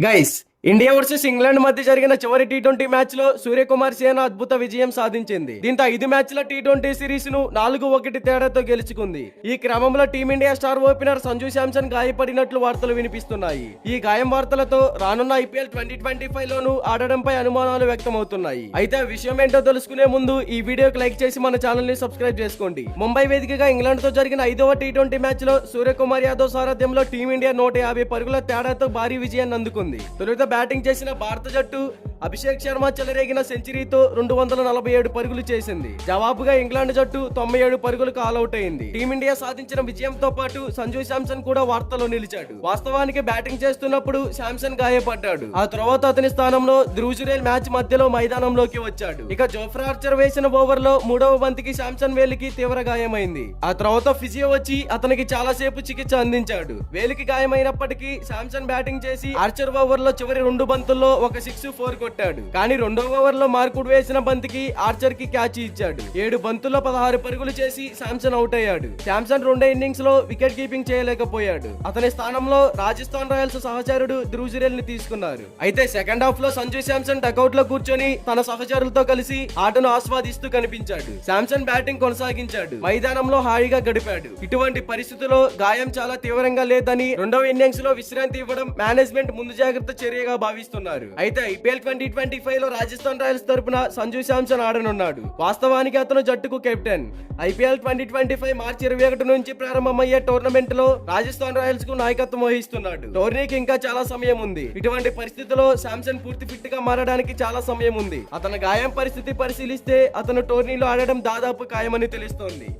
Guys, India versus England మధ్య జరిగిన చివరి టీ ట్వంటీ మ్యాచ్లో సూర్యకుమార్ సేన అద్భుత విజయం సాధించింది. దీంతో ఐదు మ్యాచ్ల టీ ట్వంటీ సిరీస్ను నాలుగు ఒకటి తేడాతో గెలుచుకుంది. ఈ క్రమంలో team India star opener Sanju Samson గాయపడినట్లు వార్తలు వినిపిస్తున్నాయి. ఈ గాయం వార్తలతో రానున్న ఐపీఎల్ ట్వంటీ ట్వంటీ ఫైవ్ లోను ఆడడంపై అనుమానాలు వ్యక్తమవుతున్నాయి. అయితే ఆ విషయం ఏంటో తెలుసుకునే ముందు ఈ వీడియోకి లైక్ చేసి మన ఛానల్ని సబ్స్క్రైబ్ చేసుకోండి. ముంబై వేదికగా ఇంగ్లాండ్తో జరిగిన ఐదవ టీ ట్వంటీ మ్యాచ్లో సూర్యకుమార్ యాదవ్ సారథ్యంలో టీమిండియా నూట యాభై పరుగుల తేడాతో భారీ విజయాన్ని అందుకుంది. తొలుత బ్యాటింగ్ చేసిన భారత జట్టు అభిషేక్ శర్మ చెలరేగిన సెంచరీతో రెండు వందల నలభై ఏడు పరుగులు చేసింది. జవాబుగా ఇంగ్లాండ్ జట్టు తొంభై ఏడు పరుగులకు ఆల్అౌట్ అయింది. టీమిండియా సాధించిన విజయంతో పాటు సంజు శాంసన్ కూడా వార్తలో నిలిచాడు. వాస్తవానికి బ్యాటింగ్ చేస్తున్నప్పుడు శాంసన్ గాయపడ్డాడు. ఆ తర్వాత అతని స్థానంలో ధ్రువజురేల్ మ్యాచ్ మధ్యలో మైదానంలోకి వచ్చాడు. ఇక జోఫ్రా ఆర్చర్ వేసిన ఓవర్లో మూడవ బంతికి శాంసన్ వేలికి తీవ్ర గాయమైంది. ఆ తర్వాత ఫిజియో వచ్చి అతనికి చాలా సేపు చికిత్స అందించాడు. వేలికి గాయమైనప్పటికీ శాంసన్ బ్యాటింగ్ చేసి ఆర్చర్ ఓవర్లో చివరి రెండు బంతుల్లో ఒక సిక్స్ ఫోర్ కొట్టాడు. కానీ రెండో ఓవర్లో మార్కుడు వేసిన బంతికి ఆర్చర్కి క్యాచ్ ఇచ్చాడు. ఏడు బంతుల్లో పదహారు పరుగులు చేసి శాంసన్ అవుట్ అయ్యాడు. శాంసన్ రెండో ఇన్నింగ్స్లో వికెట్ కీపింగ్ చేయలేకపోయాడు. అతని స్థానంలో రాజస్థాన్ రాయల్స్ సహచరుడు ధ్రువజురేల్ని తీసుకున్నారు. అయితే సెకండ్ హాఫ్లో సంజు శాంసన్ డకౌట్లో కూర్చొని తన సహచరులతో కలిసి ఆటను ఆస్వాదిస్తూ కనిపించాడు. శాంసన్ బ్యాటింగ్ కొనసాగించాడు. మైదానంలో హాయిగా గడిపాడు. ఇటువంటి పరిస్థితుల్లో గాయం చాలా తీవ్రంగా లేదని రెండవ ఇన్నింగ్స్లో విశ్రాంతి ఇవ్వడం మేనేజ్మెంట్ ముందు జాగ్రత్త చర్యగా భావిస్తున్నారు. అయితే ఐపీఎల్ ట్వంటీ ట్వంటీ ఫైవ్లో రాజస్థాన్ రాయల్స్ తరపున సంజు శాంసన్ ఆడనున్నాడు. వాస్తవానికి అతను జట్టుకు captain. IPL twenty twenty five March ఇరవై ఒకటి నుంచి ప్రారంభమయ్యే టోర్నమెంట్లో రాజస్థాన్ రాయల్స్కు నాయకత్వం వహిస్తున్నాడు. టోర్నీకి ఇంకా చాలా సమయం ఉంది. ఇటువంటి పరిస్థితుల్లో శాంసన్ పూర్తి ఫిట్గా మారడానికి చాలా సమయం ఉంది. అతని గాయం పరిస్థితి పరిశీలిస్తే అతను టోర్నీలో ఆడడం దాదాపు ఖాయమని తెలుస్తోంది.